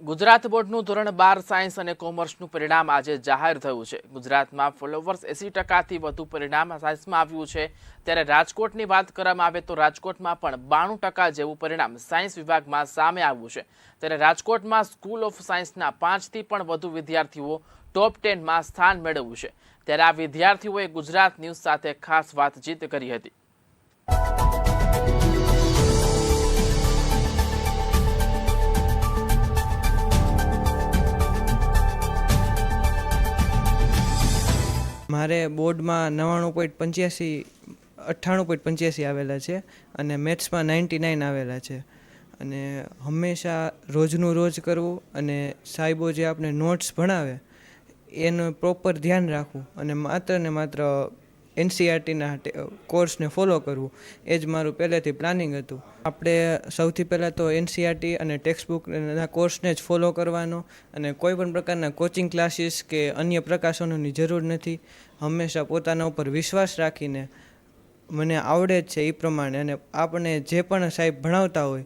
ગુજરાત બોર્ડનું ધોરણ બાર સાયન્સ અને કોમર્સનું પરિણામ આજે જાહેર થયું છે. ગુજરાતમાં ફોલોવર્સ એસી ટકાથી વધુ પરિણામ સાયન્સમાં આવ્યું છે. ત્યારે રાજકોટની વાત કરવામાં આવે તો રાજકોટમાં પણ બાણું ટકા જેવું પરિણામ સાયન્સ વિભાગમાં સામે આવ્યું છે. ત્યારે રાજકોટમાં સ્કૂલ ઓફ સાયન્સના પાંચથી પણ વધુ વિદ્યાર્થીઓ ટોપ ટેનમાં સ્થાન મેળવ્યું છે. ત્યારે આ વિદ્યાર્થીઓએ ગુજરાત ન્યૂઝ સાથે ખાસ વાતચીત કરી હતી. મારે બોર્ડમાં નવ્વાણું પોઈન્ટ પંચ્યાસી, અઠ્ઠાણું પોઈન્ટ પંચ્યાસી આવેલા છે અને મેથ્સમાં નાઇન્ટી નાઇન આવેલા છે. અને હંમેશા રોજનું રોજ કરવું અને સાહેબો જે આપણે નોટ્સ ભણાવે, એનું પ્રોપર ધ્યાન રાખવું અને માત્ર ને માત્ર એનસીઆરટીના કોર્સને ફોલો કરવું, એ જ મારું પહેલેથી પ્લાનિંગ હતું. આપણે સૌથી પહેલાં તો એનસીઆરટી અને ટેક્સ્ટબુકના કોર્સને જ ફોલો કરવાનો અને કોઈ પણ પ્રકારના કોચિંગ ક્લાસીસ કે અન્ય પ્રકાશનોની જરૂર નથી. હંમેશા પોતાના ઉપર વિશ્વાસ રાખીને મને આવડે જ છે એ પ્રમાણે અને આપણને જે પણ સાહેબ ભણાવતા હોય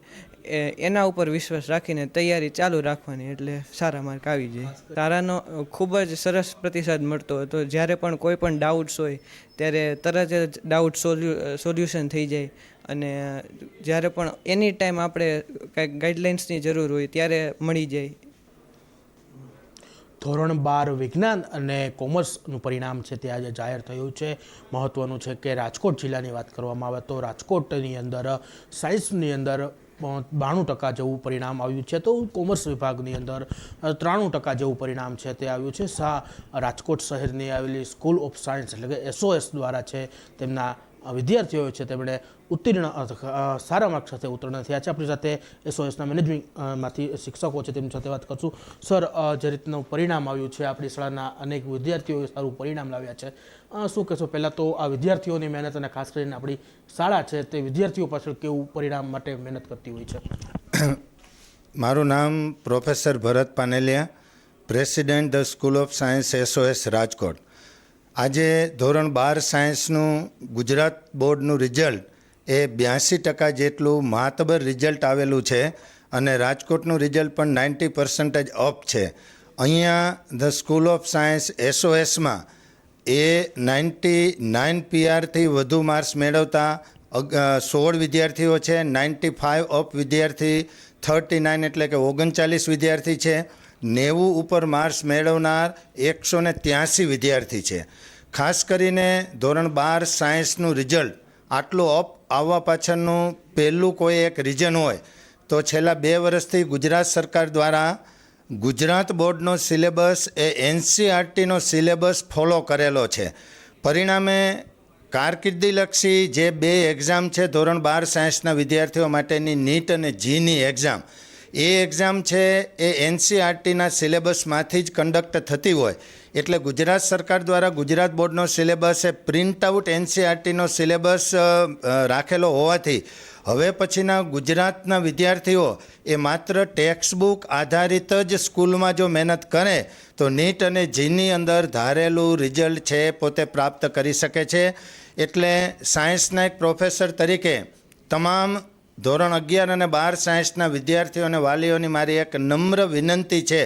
એના ઉપર વિશ્વાસ રાખીને તૈયારી ચાલુ રાખવાની એટલે સારા માર્ક આવી જાય. તારાનો ખૂબ જ સરસ પ્રતિસાદ મળતો હતો. જ્યારે પણ કોઈ પણ ડાઉટ્સ હોય, ત્યારે તરત જ ડાઉટ સોલ્યુ, સોલ્યુશન થઈ જાય. અને જ્યારે પણ એની ટાઈમ આપણે કાંઈક ગાઈડલાઇન્સની જરૂર હોય, ત્યારે મળી જાય. ધોરણ બાર વિજ્ઞાન અને કોમર્સનું પરિણામ છે તે આજે જાહેર થયું છે. મહત્ત્વનું છે કે રાજકોટ જિલ્લાની વાત કરવામાં આવે તો રાજકોટની અંદર સાયન્સની અંદર બાણું ટકા જેવું પરિણામ આવ્યું છે. તો કોમર્સ વિભાગની અંદર ત્રાણું ટકા જેવું પરિણામ છે તે આવ્યું છે. સા રાજકોટ શહેરની આવેલી સ્કૂલ ઓફ સાયન્સ એટલે કે એસઓએસ દ્વારા છે તેમના વિદ્યાર્થીઓ છે તેમણે ઉત્તીર્ણ સારા માર્ક સાથે ઉત્તીર્ણ થયા છે. આપણી સાથે એસઓએસના મેનેજમેન્ટમાંથી શિક્ષકો છે તેમની સાથે વાત કરશું. સર જે રીતનું પરિણામ આવ્યું છે આપણી શાળાના અનેક વિદ્યાર્થીઓએ સારું પરિણામ લાવ્યા છે. શું કહેશો? પહેલાં તો આ વિદ્યાર્થીઓની મહેનત અને ખાસ કરીને આપણી શાળા છે તે વિદ્યાર્થીઓ પાછળ કેવું પરિણામ માટે મહેનત કરતી હોય છે? મારું નામ professor Bharat Paneliya, president the school of science SOS Rajkot. આજે ધોરણ બાર સાયન્સનું ગુજરાત બોર્ડનું રિઝલ્ટ એ બ્યાસી ટકા જેટલું મહાતબર રિઝલ્ટ આવેલું છે અને રાજકોટનું રિઝલ્ટ પણ નાઇન્ટી પર્સન્ટેજ અપ છે. અહીંયા ધ સ્કૂલ ઓફ સાયન્સ એસઓએસમાં એ નાઇન્ટી નાઇન પીઆરથી વધુ માર્ક્સ મેળવતા સોળ વિદ્યાર્થીઓ છે, નાઇન્ટી ફાઇવ અપ વિદ્યાર્થી, થર્ટી નાઇન એટલે કે ઓગણચાલીસ વિદ્યાર્થી છે. નેવું ઉપર માર્ક્સ મેળવનાર એકસો ને ત્યાંસી વિદ્યાર્થી છે. ખાસ કરીને ધોરણ બાર સાયન્સનું રિઝલ્ટ આટલું અપ આવવા પાછળનું પહેલું કોઈ એક રીઝન હોય, તો છેલ્લા બે વર્ષથી ગુજરાત સરકાર દ્વારા ગુજરાત બોર્ડનો સિલેબસ એ એનસીઆરટીનો સિલેબસ ફોલો કરેલો છે. પરિણામે કારકિર્દીલક્ષી જે બે એક્ઝામ છે ધોરણ બાર સાયન્સના વિદ્યાર્થીઓ માટેની નીટ અને જીની એક્ઝામ એ એક્ઝામ છે, એ એનસીઆરટીના સિલેબસમાંથી જ કન્ડક્ટ થતી હોય. એટલે ગુજરાત સરકાર દ્વારા ગુજરાત બોર્ડનો સિલેબસ એ પ્રિન્ટ આઉટ એનસીઆરટીનો સિલેબસ રાખેલો હોવાથી હવે પછીના ગુજરાતના વિદ્યાર્થીઓ એ માત્ર ટેક્સ્ટબુક આધારિત જ સ્કૂલમાં જો મહેનત કરે, તો નીટ અને જીની અંદર ધારેલું રિઝલ્ટ છે, પોતે પ્રાપ્ત કરી શકે છે. એટલે સાયન્સના એક પ્રોફેસર તરીકે તમામ ધોરણ અગિયાર અને બાર સાયન્સના વિદ્યાર્થીઓ અને વાલીઓની મારી એક નમ્ર વિનંતી છે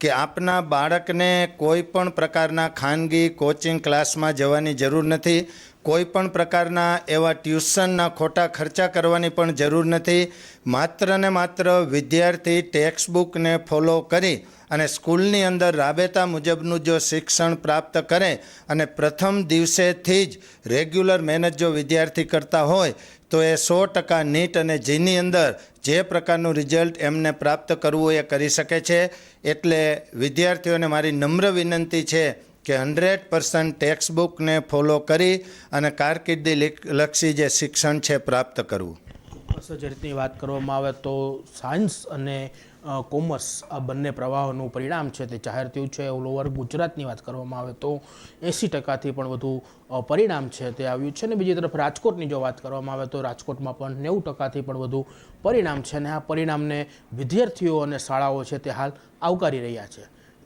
કે આપના બાળકને કોઈ પણ પ્રકારના ખાનગી કોચિંગ ક્લાસમાં જવાની જરૂર નથી. કોઈ પણ પ્રકારના એવા ટ્યુશનના ખોટા ખર્ચા કરવાની પણ જરૂર નથી. માત્ર ને માત્ર વિદ્યાર્થી ટેક્સ્ટબુકને ફોલો કરી અને સ્કૂલની અંદર રાબેતા મુજબનું જો શિક્ષણ પ્રાપ્ત કરે અને પ્રથમ દિવસેથી જ રેગ્યુલર મહેનત જો વિદ્યાર્થી કરતા હોય, તો એ સો ટકા નીટ અને જીની અંદર જે પ્રકારનું રિઝલ્ટ એમને પ્રાપ્ત કરવું એ કરી શકે છે. એટલે વિદ્યાર્થીઓને મારી નમ્ર વિનંતી છે કે હંડ્રેડ પર્સન્ટ ટેક્સ્ટબુકને ફોલો કરી અને કારકિર્દી લિક- લક્ષી જે શિક્ષણ છે પ્રાપ્ત કરવું. જે રીતની વાત કરવામાં આવે તો સાયન્સ અને કોમર્સ આ બંને પ્રવાહોનું પરિણામ છે તે જાહેર થયું છે. ઓલ ઓવર ગુજરાતની વાત કરવામાં આવે તો એંસી ટકાથી પણ વધુ પરિણામ છે તે આવ્યું છે. ને બીજી તરફ રાજકોટની જો વાત કરવામાં આવે તો રાજકોટમાં પણ નેવું ટકાથી પણ વધુ પરિણામ છે. અને આ પરિણામને વિદ્યાર્થીઓ અને શાળાઓ છે તે હાલ આવકારી રહ્યા છે.